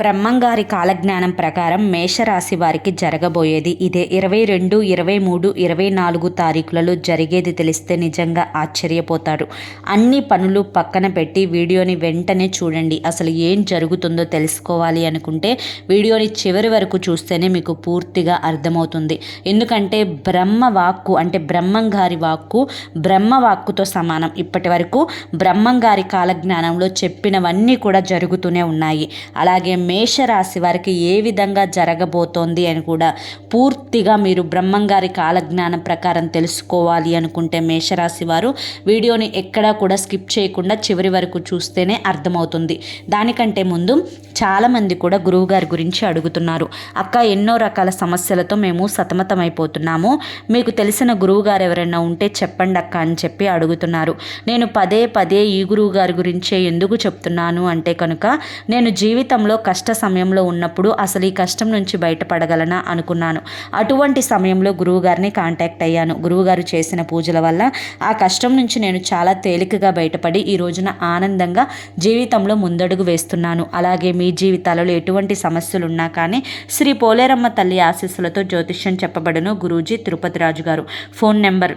బ్రహ్మంగారి కాలజ్ఞానం ప్రకారం మేషరాశి వారికి జరగబోయేది ఇదే. ఇరవై రెండు ఇరవై మూడు ఇరవై నాలుగు తారీఖులలో జరిగేది తెలిస్తే నిజంగా ఆశ్చర్యపోతారు. అన్ని పనులు పక్కన పెట్టి వీడియోని వెంటనే చూడండి. అసలు ఏం జరుగుతుందో తెలుసుకోవాలి అనుకుంటే వీడియోని చివరి వరకు చూస్తేనే మీకు పూర్తిగా అర్థమవుతుంది. ఎందుకంటే బ్రహ్మ వాక్కు అంటే బ్రహ్మంగారి వాక్కు బ్రహ్మ వాక్కుతో సమానం. ఇప్పటి వరకు బ్రహ్మంగారి కాలజ్ఞానంలో చెప్పినవన్నీ కూడా జరుగుతూనే ఉన్నాయి. అలాగే మేషరాశి వారికి ఏ విధంగా జరగబోతోంది అని కూడా పూర్తిగా మీరు బ్రహ్మంగారి కాలజ్ఞానం ప్రకారం తెలుసుకోవాలి అనుకుంటే మేషరాశి వారు వీడియోని ఎక్కడా కూడా స్కిప్ చేయకుండా చివరి వరకు చూస్తేనే అర్థమవుతుంది. దానికంటే ముందు చాలామంది కూడా గురువుగారి గురించి అడుగుతున్నారు. అక్క ఎన్నో రకాల సమస్యలతో మేము సతమతమైపోతున్నాము. మీకు తెలిసిన గురువుగారు ఎవరైనా ఉంటే చెప్పండి అక్క అని చెప్పి అడుగుతున్నారు. నేను పదే పదే ఈ గురువు గారి గురించే ఎందుకు చెప్తున్నాను అంటే కనుక నేను జీవితంలో కష్ట కష్ట సమయంలో ఉన్నప్పుడు అసలు ఈ కష్టం నుంచి బయటపడగలనా అనుకున్నాను. అటువంటి సమయంలో గురువుగారిని కాంటాక్ట్ అయ్యాను. గురువుగారు చేసిన పూజల వల్ల ఆ కష్టం నుంచి నేను చాలా తేలికగా బయటపడి ఈ రోజున ఆనందంగా జీవితంలో ముందడుగు వేస్తున్నాను. అలాగే మీ జీవితాలలో ఎటువంటి సమస్యలు ఉన్నా కానీ శ్రీ పోలేరమ్మ తల్లి ఆశీస్సులతో జ్యోతిష్యం చెప్పబడును Guruji Tirupati Raju garu phone number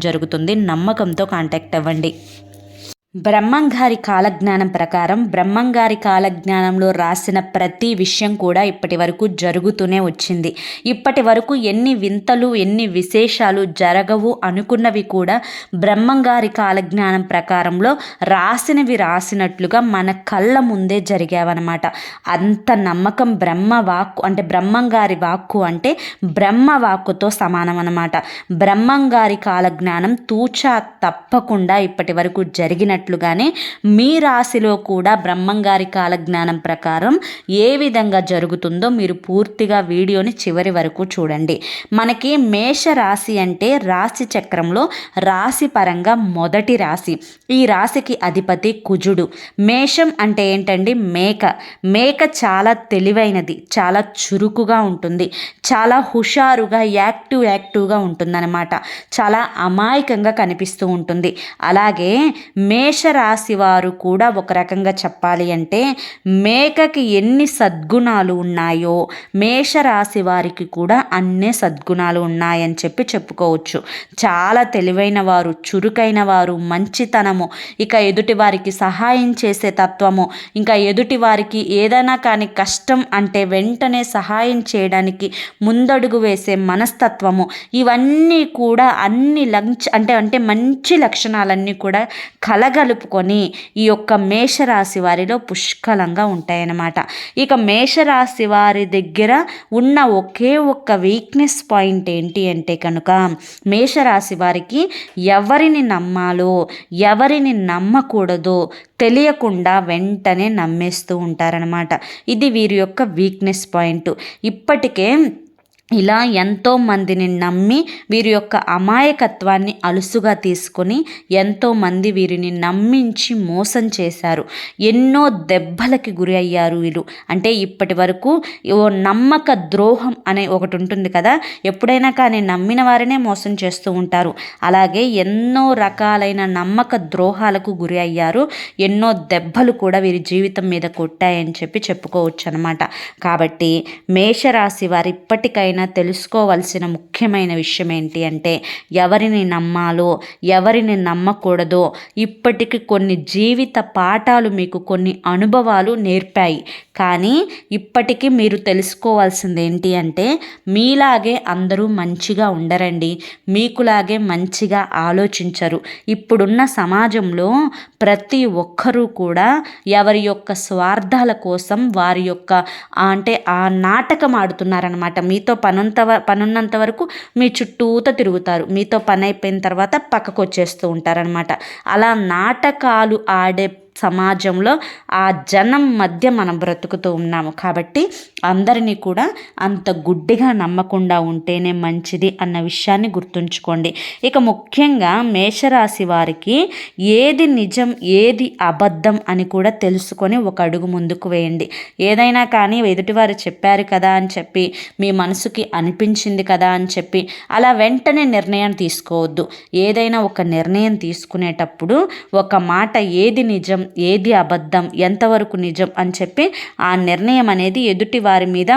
జరుగుతుంది. నమ్మకంతో కాంటాక్ట్ అవ్వండి. బ్రహ్మంగారి కాలజ్ఞానం ప్రకారం బ్రహ్మంగారి కాలజ్ఞానంలో రాసిన ప్రతి విషయం కూడా ఇప్పటి వరకు జరుగుతూనే వచ్చింది. ఇప్పటి వరకు ఎన్ని వింతలు ఎన్ని విశేషాలు జరగవు అనుకున్నవి కూడా బ్రహ్మంగారి కాలజ్ఞానం ప్రకారంలో రాసినవి రాసినట్లుగా మన కళ్ళ ముందే జరిగావన్నమాట. అంత నమ్మకం బ్రహ్మ వాక్కు అంటే బ్రహ్మంగారి వాక్కు అంటే బ్రహ్మ వాక్కుతో సమానం అన్నమాట బ్రహ్మంగారి కాలజ్ఞానం తూచా తప్పకుండా ఇప్పటి వరకు జరిగినట్టు చెప్పినట్లుగానే మీ రాశిలో కూడా బ్రహ్మంగారి కాలజ్ఞానం ప్రకారం ఏ విధంగా జరుగుతుందో మీరు పూర్తిగా వీడియోని చివరి వరకు చూడండి. మనకి మేష రాశి అంటే రాశి చక్రంలో రాశి పరంగా మొదటి రాశి. ఈ రాశికి అధిపతి కుజుడు. మేషం అంటే ఏంటండి? మేక. మేక చాలా తెలివైనది చాలా చురుకుగా ఉంటుంది చాలా హుషారుగా యాక్టివ్ యాక్టివ్గా ఉంటుందన్నమాట. చాలా అమాయకంగా కనిపిస్తూ ఉంటుంది. అలాగే మేష మేషరాశి వారు కూడా ఒక రకంగా చెప్పాలి అంటే మేకకి ఎన్ని సద్గుణాలు ఉన్నాయో మేషరాశి వారికి కూడా అన్నే సద్గుణాలు ఉన్నాయని చెప్పి చెప్పుకోవచ్చు. చాలా తెలివైన వారు చురుకైన వారు మంచితనము ఇక ఎదుటి వారికి సహాయం చేసే తత్వము ఇంకా ఎదుటి వారికి ఏదైనా కానీ కష్టం అంటే వెంటనే సహాయం చేయడానికి ముందడుగు వేసే మనస్తత్వము ఇవన్నీ కూడా అన్ని లంచ్ అంటే అంటే మంచి లక్షణాలన్నీ కూడా కలగ కలుపుకొని ఈ యొక్క మేషరాశి వారిలో పుష్కలంగా ఉంటాయన్నమాట. ఇక మేషరాశి వారి దగ్గర ఉన్న ఒకే ఒక్క వీక్నెస్ పాయింట్ ఏంటి అంటే కనుక మేషరాశి వారికి ఎవరిని నమ్మాలో ఎవరిని నమ్మకూడదో తెలియకుండా వెంటనే నమ్మేస్తూ ఉంటారనమాట ఇది వీరి యొక్క వీక్నెస్ పాయింట్ ఇప్పటికే ఇలా ఎంతోమందిని నమ్మి వీరి యొక్క అమాయకత్వాన్ని అలుసుగా తీసుకొని ఎంతోమంది వీరిని నమ్మించి మోసం చేశారు. ఎన్నో దెబ్బలకి గురి అయ్యారు వీళ్ళు. అంటే ఇప్పటి వరకు ఓ నమ్మక ద్రోహం అనే ఒకటి ఉంటుంది కదా. ఎప్పుడైనా కానీ నమ్మిన వారినే మోసం చేస్తూ ఉంటారు. అలాగే ఎన్నో రకాలైన నమ్మక ద్రోహాలకు గురి అయ్యారు. ఎన్నో దెబ్బలు కూడా వీరి జీవితం మీద కొట్టాయని చెప్పి చెప్పుకోవచ్చు అనమాట కాబట్టి మేషరాశి వారు ఇప్పటికైనా ఎవరైనా తెలుసుకోవాల్సిన ముఖ్యమైన విషయం ఏంటి అంటే ఎవరిని నమ్మాలో ఎవరిని నమ్మకూడదో ఇప్పటికి కొన్ని జీవిత పాఠాలు మీకు కొన్ని అనుభవాలు నేర్పాయి. కానీ ఇప్పటికీ మీరు తెలుసుకోవాల్సింది ఏంటి అంటే మీలాగే అందరూ మంచిగా ఉండరండి. మీకులాగే మంచిగా ఆలోచించరు. ఇప్పుడున్న సమాజంలో ప్రతి ఒక్కరూ కూడా ఎవరి యొక్క స్వార్థాల కోసం వారి యొక్క అంటే ఆ నాటకం ఆడుతున్నారనమాట మీతో పనుంత పనున్నంత వరకు మీ చుట్టూత తిరుగుతారు. మీతో పని అయిపోయిన తర్వాత పక్కకు వచ్చేస్తూ ఉంటారనమాట అలా నాటకాలు ఆడే సమాజంలో ఆ జనం మధ్య మనం బ్రతుకుతూ ఉన్నాము. కాబట్టి అందరినీ కూడా అంత గుడ్డిగా నమ్మకుండా ఉంటేనే మంచిది అన్న విషయాన్ని గుర్తుంచుకోండి. ఇక ముఖ్యంగా మేషరాశి వారికి ఏది నిజం ఏది అబద్ధం అని కూడా తెలుసుకొని ఒక అడుగు ముందుకు వేయండి. ఏదైనా కానీ ఎదుటివారు చెప్పారు కదా అని చెప్పి మీ మనసుకి అనిపించింది కదా అని చెప్పి అలా వెంటనే నిర్ణయం తీసుకోవద్దు. ఏదైనా ఒక నిర్ణయం తీసుకునేటప్పుడు ఒక మాట ఏది నిజం ఏది అబద్ధం? ఎంతవరకు నిజం? అని చెప్పి ఆ నిర్ణయం అనేది ఎదుటి వారి మీద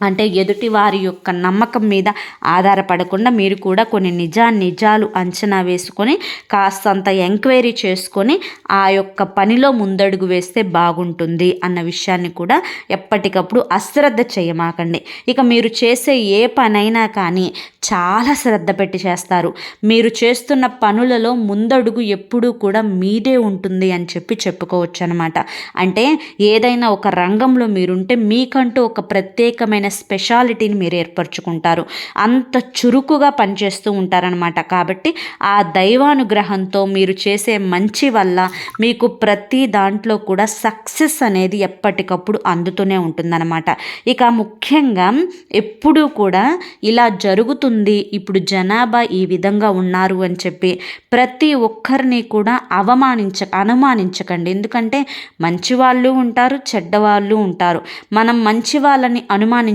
అంటే ఎదుటి వారి యొక్క నమ్మకం మీద ఆధారపడకుండా మీరు కూడా కొన్ని నిజా నిజాలు అంచనా వేసుకొని కాస్తంత ఎంక్వైరీ చేసుకొని ఆ యొక్క పనిలో ముందడుగు వేస్తే బాగుంటుంది అన్న విషయాన్ని కూడా ఎప్పటికప్పుడు అశ్రద్ధ చేయమాకండి. ఇక మీరు చేసే ఏ పనైనా కానీ చాలా శ్రద్ధ పెట్టి చేస్తారు. మీరు చేస్తున్న పనులలో ముందడుగు ఎప్పుడూ కూడా మీదే ఉంటుంది అని చెప్పి చెప్పుకోవచ్చు అనమాట అంటే ఏదైనా ఒక రంగంలో మీరుంటే మీకంటూ ఒక ప్రత్యేకమైన స్పెషాలిటీని మీరు ఏర్పరచుకుంటారు. అంత చురుకుగా పనిచేస్తూ ఉంటారనమాట కాబట్టి ఆ దైవానుగ్రహంతో మీరు చేసే మంచి వల్ల మీకు ప్రతి దాంట్లో కూడా సక్సెస్ అనేది ఎప్పటికప్పుడు అందుతూనే ఉంటుందన్నమాట. ఇక ముఖ్యంగా ఎప్పుడూ కూడా ఇలా జరుగుతుంది ఇప్పుడు జనాభా ఈ విధంగా ఉన్నారు అని చెప్పి ప్రతి ఒక్కరిని కూడా అవమానించ అనుమానించకండి. ఎందుకంటే మంచి వాళ్ళు ఉంటారు చెడ్డవాళ్ళు ఉంటారు. మనం మంచి వాళ్ళని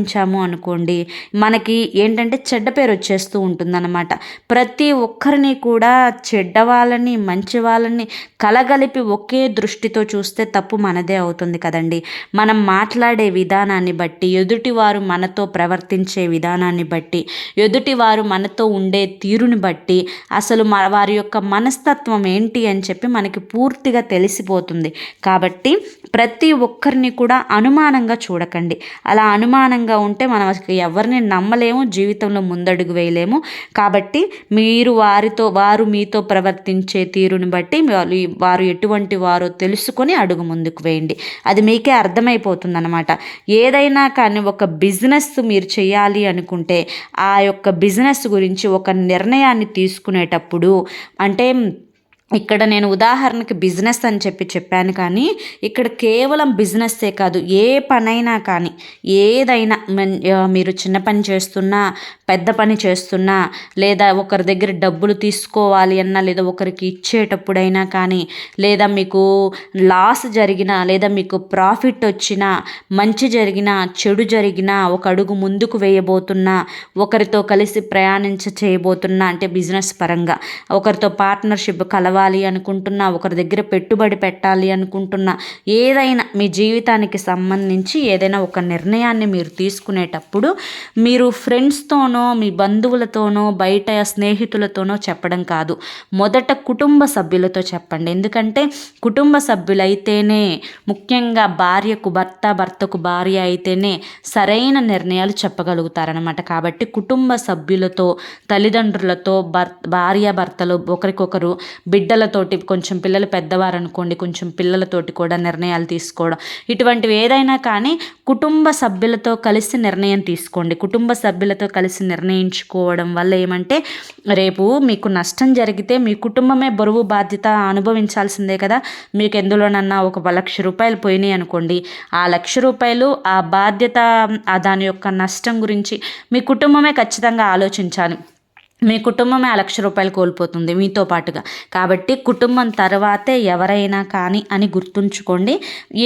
అనుమానించాము అనుకోండి మనకి ఏంటంటే చెడ్డ పేరు వచ్చేస్తూ ఉంటుందన్నమాట. ప్రతి ఒక్కరిని కూడా చెడ్డ వాళ్ళని మంచి వాళ్ళని కలగలిపి ఒకే దృష్టితో చూస్తే తప్పు మనదే అవుతుంది కదండి. మనం మాట్లాడే విధానాన్ని బట్టి ఎదుటివారు మనతో ప్రవర్తించే విధానాన్ని బట్టి ఎదుటి వారు మనతో ఉండే తీరుని బట్టి అసలు వారి యొక్క మనస్తత్వం ఏంటి అని చెప్పి మనకి పూర్తిగా తెలిసిపోతుంది. కాబట్టి ప్రతి ఒక్కరిని కూడా అనుమానంగా చూడకండి. అలా అనుమానంగా ఉంటే మనం ఎవరిని నమ్మలేము జీవితంలో ముందడుగు వేయలేము. కాబట్టి మీరు వారితో వారు మీతో ప్రవర్తించే తీరుని బట్టి వారు ఎటువంటి వారో తెలుసుకొని అడుగు ముందుకు వేయండి. అది మీకే అర్థమైపోతుంది అనమాట ఏదైనా కానీ ఒక బిజినెస్ మీరు చేయాలి అనుకుంటే ఆ యొక్క బిజినెస్ గురించి ఒక నిర్ణయాన్ని తీసుకునేటప్పుడు అంటే ఇక్కడ నేను ఉదాహరణకి బిజినెస్ అని చెప్పి చెప్పాను కానీ ఇక్కడ కేవలం బిజినెస్సే కాదు ఏ పనైనా కానీ ఏదైనా మీరు చిన్న పని చేస్తున్నా పెద్ద పని చేస్తున్నా లేదా ఒకరి దగ్గర డబ్బులు తీసుకోవాలి అన్నా లేదా ఒకరికి ఇచ్చేటప్పుడైనా కానీ లేదా మీకు లాస్ జరిగినా లేదా మీకు ప్రాఫిట్ వచ్చినా మంచి జరిగినా చెడు జరిగినా ఒక అడుగు ముందుకు వేయబోతున్నా ఒకరితో కలిసి ప్రయాణించ చేయబోతున్నా అంటే బిజినెస్ పరంగా ఒకరితో పార్ట్నర్షిప్ కలవ కావాలి అనుకుంటున్నా ఒకరి దగ్గర పెట్టుబడి పెట్టాలి అనుకుంటున్నా ఏదైనా మీ జీవితానికి సంబంధించి ఏదైనా ఒక నిర్ణయాన్ని మీరు తీసుకునేటప్పుడు మీరు ఫ్రెండ్స్తోనో మీ బంధువులతోనో బయట స్నేహితులతోనో చెప్పడం కాదు. మొదట కుటుంబ సభ్యులతో చెప్పండి. ఎందుకంటే కుటుంబ సభ్యులైతేనే ముఖ్యంగా భార్యకు భర్త భర్తకు భార్య అయితేనే సరైన నిర్ణయాలు చెప్పగలుగుతారనమాట కాబట్టి కుటుంబ సభ్యులతో తల్లిదండ్రులతో భర్ భార్య భర్తలు ఒకరికొకరు బిడ్డ బిడ్డలతోటి కొంచెం పిల్లలు పెద్దవారు అనుకోండి కొంచెం పిల్లలతోటి కూడా నిర్ణయాలు తీసుకోవడం. ఇటువంటివి ఏదైనా కానీ కుటుంబ సభ్యులతో కలిసి నిర్ణయం తీసుకోండి. కుటుంబ సభ్యులతో కలిసి నిర్ణయించుకోవడం వల్ల ఏమంటే రేపు మీకు నష్టం జరిగితే మీ కుటుంబమే బరువు బాధ్యత అనుభవించాల్సిందే కదా. మీకు ఎందులోనన్నా ఒక లక్ష రూపాయలు పోయినాయి అనుకోండి ఆ లక్ష రూపాయలు ఆ బాధ్యత దాని యొక్క నష్టం గురించి మీ కుటుంబమే ఖచ్చితంగా ఆలోచించాలి. మీ కుటుంబమే ఆ లక్ష రూపాయలు కోల్పోతుంది మీతో పాటుగా. కాబట్టి కుటుంబం తర్వాతే ఎవరైనా కానీ అని గుర్తుంచుకోండి.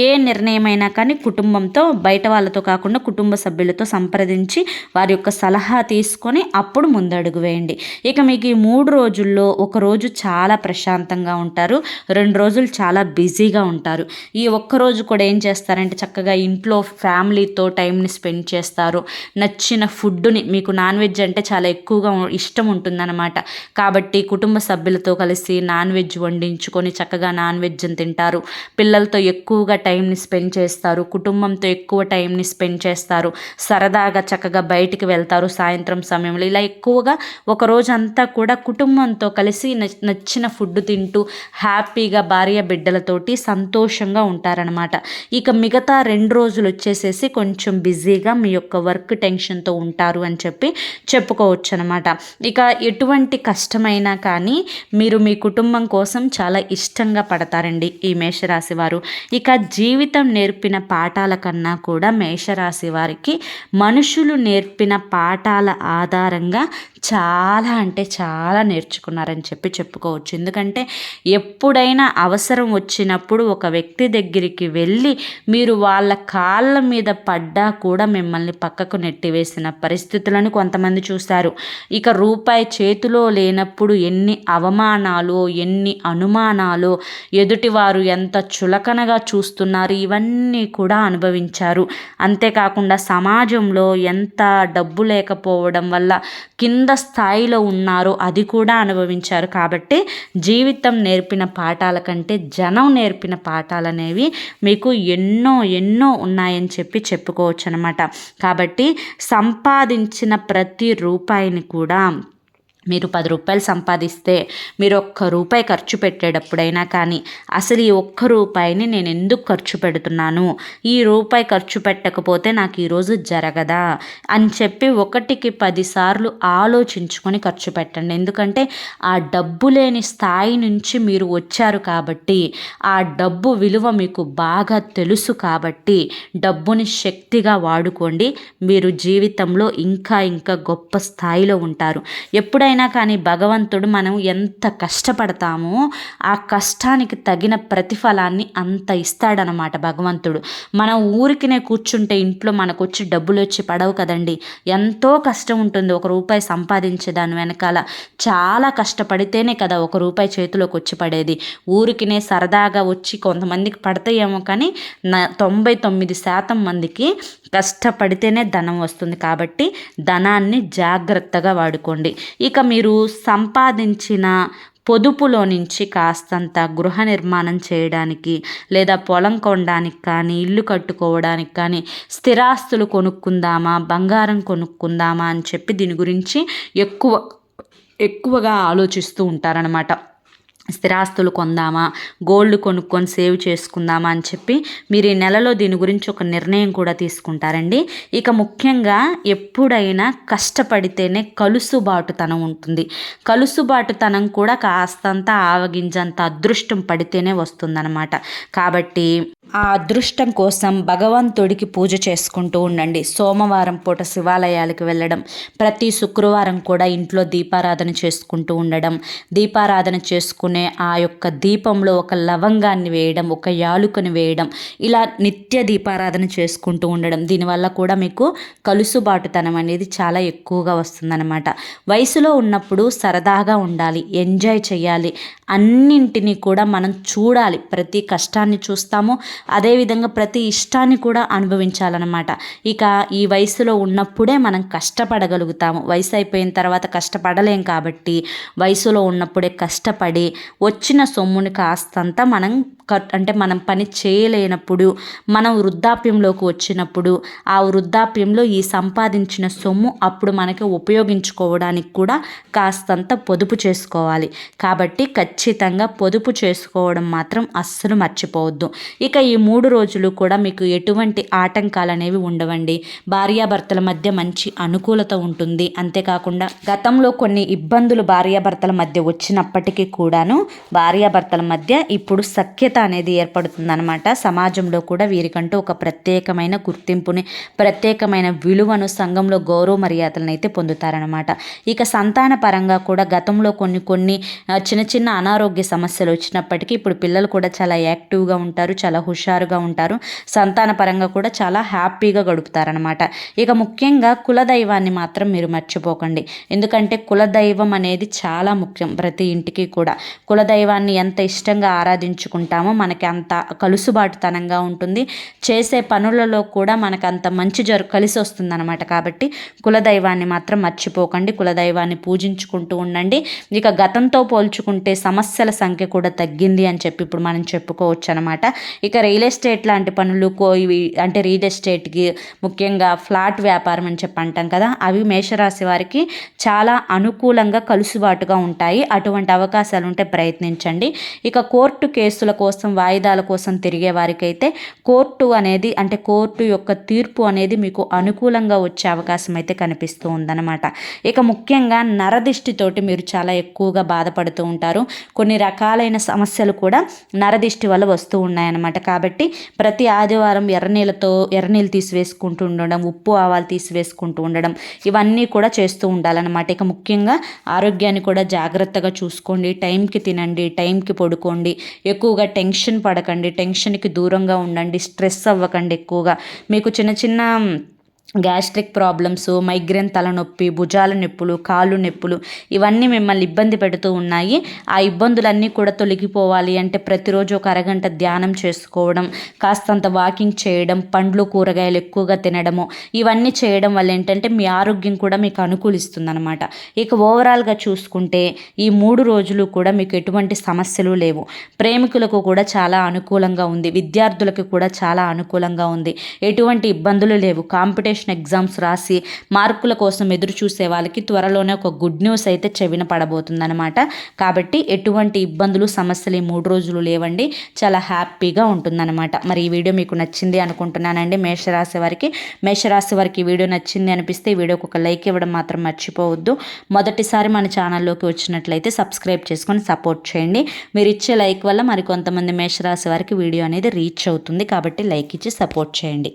ఏ నిర్ణయమైనా కానీ కుటుంబంతో బయట వాళ్ళతో కాకుండా కుటుంబ సభ్యులతో సంప్రదించి వారి యొక్క సలహా తీసుకొని అప్పుడు ముందడుగు వేయండి. ఇక మీకు ఈ మూడు రోజుల్లో ఒక రోజు చాలా ప్రశాంతంగా ఉంటారు. రెండు రోజులు చాలా బిజీగా ఉంటారు. ఈ ఒక్క రోజు కూడా ఏం చేస్తారంటే చక్కగా ఇంట్లో ఫ్యామిలీతో టైంని స్పెండ్ చేస్తారు. నచ్చిన ఫుడ్ని మీకు నాన్ వెజ్ అంటే చాలా ఎక్కువగా ఇష్టం ఇష్టం ఉంటుందన్నమాట. కాబట్టి కుటుంబ సభ్యులతో కలిసి నాన్ వెజ్ వండించుకొని చక్కగా నాన్ వెజ్ని తింటారు. పిల్లలతో ఎక్కువగా టైంని స్పెండ్ చేస్తారు. కుటుంబంతో ఎక్కువ టైంని స్పెండ్ చేస్తారు. సరదాగా చక్కగా బయటికి వెళ్తారు సాయంత్రం సమయంలో. ఇలా ఎక్కువగా ఒక రోజంతా కూడా కుటుంబంతో కలిసి నచ్చిన ఫుడ్ తింటూ హ్యాపీగా భార్య బిడ్డలతోటి సంతోషంగా ఉంటారనమాట ఇక మిగతా రెండు రోజులు వచ్చేసేసి కొంచెం బిజీగా మీ యొక్క వర్క్ టెన్షన్తో ఉంటారు అని చెప్పి చెప్పుకోవచ్చు అనమాట ఇక ఇక ఎటువంటి కష్టమైనా కానీ మీరు మీ కుటుంబం కోసం చాలా ఇష్టంగా పడతారండి ఈ మేషరాశి వారు. ఇక జీవితం నేర్పిన పాఠాల కన్నా కూడా మేషరాశి వారికి మనుషులు నేర్పిన పాఠాల ఆధారంగా చాలా అంటే చాలా నేర్చుకున్నారని చెప్పి చెప్పుకోవచ్చు. ఎందుకంటే ఎప్పుడైనా అవసరం వచ్చినప్పుడు ఒక వ్యక్తి దగ్గరికి వెళ్ళి మీరు వాళ్ళ కాళ్ళ మీద పడ్డా కూడా మిమ్మల్ని పక్కకు నెట్టివేసిన పరిస్థితులను కొంతమంది చూస్తారు. ఇక రూపాయి చేతిలో లేనప్పుడు ఎన్ని అవమానాలు ఎన్ని అనుమానాలు ఎదుటివారు ఎంత చులకనగా చూస్తున్నారు ఇవన్నీ కూడా అనుభవించారు. అంతేకాకుండా సమాజంలో ఎంత డబ్బు లేకపోవడం వల్ల కింద స్థాయిలో ఉన్నారో అది కూడా అనుభవించారు. కాబట్టి జీవితం నేర్పిన పాఠాల కంటే జనం నేర్పిన పాఠాలు అనేవి మీకు ఎన్నో ఎన్నో ఉన్నాయని చెప్పి చెప్పుకోవచ్చు అనమాట కాబట్టి సంపాదించిన ప్రతి రూపాయిని కూడా మీరు పది రూపాయలు సంపాదిస్తే మీరు ఒక్క రూపాయి ఖర్చు పెట్టేటప్పుడైనా కానీ అసలు ఈ ఒక్క రూపాయిని నేను ఎందుకు ఖర్చు పెడుతున్నాను? ఈ రూపాయి ఖర్చు పెట్టకపోతే నాకు ఈరోజు జరగదా? అని చెప్పి ఒకటికి పదిసార్లు ఆలోచించుకొని ఖర్చు పెట్టండి. ఎందుకంటే ఆ డబ్బు లేని స్థాయి నుంచి మీరు వచ్చారు కాబట్టి ఆ డబ్బు విలువ మీకు బాగా తెలుసు కాబట్టి డబ్బుని శక్తిగా వాడుకోండి. మీరు జీవితంలో ఇంకా ఇంకా గొప్ప స్థాయిలో ఉంటారు. ఎప్పుడైనా ఎప్పుడైనా కానీ భగవంతుడు మనం ఎంత కష్టపడతామో ఆ కష్టానికి తగిన ప్రతిఫలాన్ని అంత ఇస్తాడనమాట భగవంతుడు. మనం ఊరికినే కూర్చుంటే ఇంట్లో మనకు వచ్చి డబ్బులు వచ్చి పడవు కదండి. ఎంతో కష్టం ఉంటుంది ఒక రూపాయి సంపాదించే దాని వెనకాల. చాలా కష్టపడితేనే కదా ఒక రూపాయి చేతిలోకి వచ్చి పడేది. ఊరికినే సరదాగా వచ్చి కొంతమందికి పడతాయేమో కానీ నా తొంభై తొమ్మిది శాతం మందికి కష్టపడితేనే ధనం వస్తుంది కాబట్టి ధనాన్ని జాగ్రత్తగా వాడుకోండి. ఇక మీరు సంపాదించిన పొదుపులో నుంచి కాస్తంత గృహ నిర్మాణం చేయడానికి లేదా పొలం కొనడానికి కానీ ఇల్లు కట్టుకోవడానికి కానీ స్థిరాస్తులు కొనుక్కుందామా బంగారం కొనుక్కుందామా అని చెప్పి దీని గురించి ఎక్కువ ఎక్కువగా ఆలోచిస్తూ ఉంటారనమాట స్థిరాస్తులు కొందామా? గోల్డ్ కొనుక్కొని సేవ్ చేసుకుందామా అని చెప్పి మీరు ఈ నెలలో దీని గురించి ఒక నిర్ణయం కూడా తీసుకుంటారండి. ఇక ముఖ్యంగా ఎప్పుడైనా కష్టపడితేనే కలుసుబాటుతనం ఉంటుంది. కలుసుబాటుతనం కూడా కాస్తంత ఆవగింజంత అదృష్టం పడితేనే వస్తుందన్నమాట. కాబట్టి ఆ అదృష్టం కోసం భగవంతుడికి పూజ చేసుకుంటూ ఉండండి. సోమవారం పూట శివాలయాలకు వెళ్ళడం ప్రతి శుక్రవారం కూడా ఇంట్లో దీపారాధన చేసుకుంటూ ఉండడం దీపారాధన చేసుకుని ఆ యొక్క దీపంలో ఒక లవంగాన్ని వేయడం ఒక యాలుకను వేయడం ఇలా నిత్య దీపారాధన చేసుకుంటూ ఉండడం. దీనివల్ల కూడా మీకు కలుసుబాటుతనం అనేది చాలా ఎక్కువగా వస్తుందన్నమాట. వయసులో ఉన్నప్పుడు సరదాగా ఉండాలి ఎంజాయ్ చేయాలి. అన్నింటినీ కూడా మనం చూడాలి. ప్రతి కష్టాన్ని చూస్తాము. అదేవిధంగా ప్రతి ఇష్టాన్ని కూడా అనుభవించాలన్నమాట. ఇక ఈ వయసులో ఉన్నప్పుడే మనం కష్టపడగలుగుతాము. వయసు అయిపోయిన తర్వాత కష్టపడలేం కాబట్టి వయసులో ఉన్నప్పుడే కష్టపడి వచ్చిన సొమ్ముని కాస్తంత మనం అంటే మనం పని చేయలేనప్పుడు మనం వృద్ధాప్యంలోకి వచ్చినప్పుడు ఆ వృద్ధాప్యంలో ఈ సంపాదించిన సొమ్ము అప్పుడు మనకి ఉపయోగించుకోవడానికి కూడా కాస్తంత పొదుపు చేసుకోవాలి. కాబట్టి ఖచ్చితంగా పొదుపు చేసుకోవడం మాత్రం అస్సలు మర్చిపోవద్దు. ఇక ఈ మూడు రోజులు కూడా మీకు ఎటువంటి ఆటంకాలు అనేవి ఉండవండి. భార్యాభర్తల మధ్య మంచి అనుకూలత ఉంటుంది. అంతేకాకుండా గతంలో కొన్ని ఇబ్బందులు భార్యాభర్తల మధ్య వచ్చినప్పటికీ కూడాను భార్యాభర్తల మధ్య ఇప్పుడు సఖ్యత అనేది ఏర్పడుతుందనమాట సమాజంలో కూడా వీరికంటూ ఒక ప్రత్యేకమైన గుర్తింపుని ప్రత్యేకమైన విలువను సంఘంలో గౌరవ మర్యాదలను అయితే పొందుతారనమాట ఇక సంతాన పరంగా కూడా గతంలో కొన్ని కొన్ని చిన్న చిన్న అనారోగ్య సమస్యలు వచ్చినప్పటికీ ఇప్పుడు పిల్లలు కూడా చాలా యాక్టివ్గా ఉంటారు చాలా హుషారుగా ఉంటారు. సంతాన పరంగా కూడా చాలా హ్యాపీగా గడుపుతారనమాట ఇక ముఖ్యంగా కులదైవాన్ని మాత్రం మీరు మర్చిపోకండి. ఎందుకంటే కులదైవం అనేది చాలా ముఖ్యం ప్రతి ఇంటికి కూడా. కులదైవాన్ని ఎంత ఇష్టంగా ఆరాధించుకుంటామో మనకి అంత కలుసుబాటుతనంగా ఉంటుంది. చేసే పనులలో కూడా మనకు అంత మంచి జరు కలిసి వస్తుందన్నమాట. కాబట్టి కులదైవాన్ని మాత్రం మర్చిపోకండి. కులదైవాన్ని పూజించుకుంటూ ఉండండి. ఇక గతంతో పోల్చుకుంటే సమస్యల సంఖ్య కూడా తగ్గింది అని చెప్పి ఇప్పుడు మనం చెప్పుకోవచ్చు అనమాట ఇక రియల్ ఎస్టేట్ లాంటి పనులు కో ఇవి అంటే రియల్ ఎస్టేట్కి ముఖ్యంగా ఫ్లాట్ వ్యాపారం అని చెప్పి అంటాం కదా అవి మేషరాశి వారికి చాలా అనుకూలంగా కలుసుబాటుగా ఉంటాయి. అటువంటి అవకాశాలు ఉంటే ప్రయత్నించండి. ఇక కోర్టు కేసుల కోసం కోసం వాయిదాల కోసం తిరిగే వారికైతే కోర్టు అనేది అంటే కోర్టు యొక్క తీర్పు అనేది మీకు అనుకూలంగా వచ్చే అవకాశం అయితే కనిపిస్తూ ఉందన్నమాట. ఇక ముఖ్యంగా నరదిష్టితోటి మీరు చాలా ఎక్కువగా బాధపడుతూ ఉంటారు. కొన్ని రకాలైన సమస్యలు కూడా నరదిష్టి వల్ల వస్తూ ఉన్నాయన్నమాట. కాబట్టి ప్రతి ఆదివారం ఎర్రనీళ్ళతో ఎర్రనీళ్ళు తీసివేసుకుంటూ ఉండడం ఉప్పు ఆవాలు తీసివేసుకుంటూ ఉండడం ఇవన్నీ కూడా చేస్తూ ఉండాలన్నమాట. ఇక ముఖ్యంగా ఆరోగ్యాన్ని కూడా జాగ్రత్తగా చూసుకోండి. టైంకి తినండి టైంకి పడుకోండి. ఎక్కువగా టెన్షన్ పడకండి టెన్షన్కి దూరంగా ఉండండి స్ట్రెస్ అవ్వకండి ఎక్కువగా. మీకు చిన్న చిన్న గ్యాస్ట్రిక్ ప్రాబ్లమ్స్ మైగ్రేన్ తలనొప్పి భుజాల నొప్పులు కాళ్ళు నొప్పులు ఇవన్నీ మిమ్మల్ని ఇబ్బంది పెడుతూ ఉన్నాయి. ఆ ఇబ్బందులన్నీ కూడా తొలగిపోవాలి అంటే ప్రతిరోజు ఒక అరగంట ధ్యానం చేసుకోవడం కాస్తంత వాకింగ్ చేయడం పండ్లు కూరగాయలు ఎక్కువగా తినడము ఇవన్నీ చేయడం వల్ల ఏంటంటే మీ ఆరోగ్యం కూడా మీకు అనుకూలిస్తుంది అనమాట ఇక ఓవరాల్గా చూసుకుంటే ఈ మూడు రోజులు కూడా మీకు ఎటువంటి సమస్యలు లేవు. ప్రేమికులకు కూడా చాలా అనుకూలంగా ఉంది. విద్యార్థులకు కూడా చాలా అనుకూలంగా ఉంది. ఎటువంటి ఇబ్బందులు లేవు. కాంపిటీషన్ కాంపిటీషన్ ఎగ్జామ్స్ రాసి మార్కుల కోసం ఎదురు చూసే వాళ్ళకి త్వరలోనే ఒక గుడ్ న్యూస్ అయితే చెవిన పడబోతుందనమాట కాబట్టి ఎటువంటి ఇబ్బందులు సమస్యలు ఈ మూడు రోజులు లేవండి. చాలా హ్యాపీగా ఉంటుందన్నమాట. మరి ఈ వీడియో మీకు నచ్చింది అనుకుంటున్నానండి. మేషరాశి వారికి మేషరాశి వారికి వీడియో నచ్చింది అనిపిస్తే ఈ వీడియోకి ఒక లైక్ ఇవ్వడం మాత్రం మర్చిపోవద్దు. మొదటిసారి మన ఛానల్లోకి వచ్చినట్లయితే సబ్స్క్రైబ్ చేసుకొని సపోర్ట్ చేయండి. మీరు ఇచ్చే లైక్ వల్ల మరి కొంతమంది మేషరాశి వారికి వీడియో అనేది రీచ్ అవుతుంది. కాబట్టి లైక్ ఇచ్చి సపోర్ట్ చేయండి.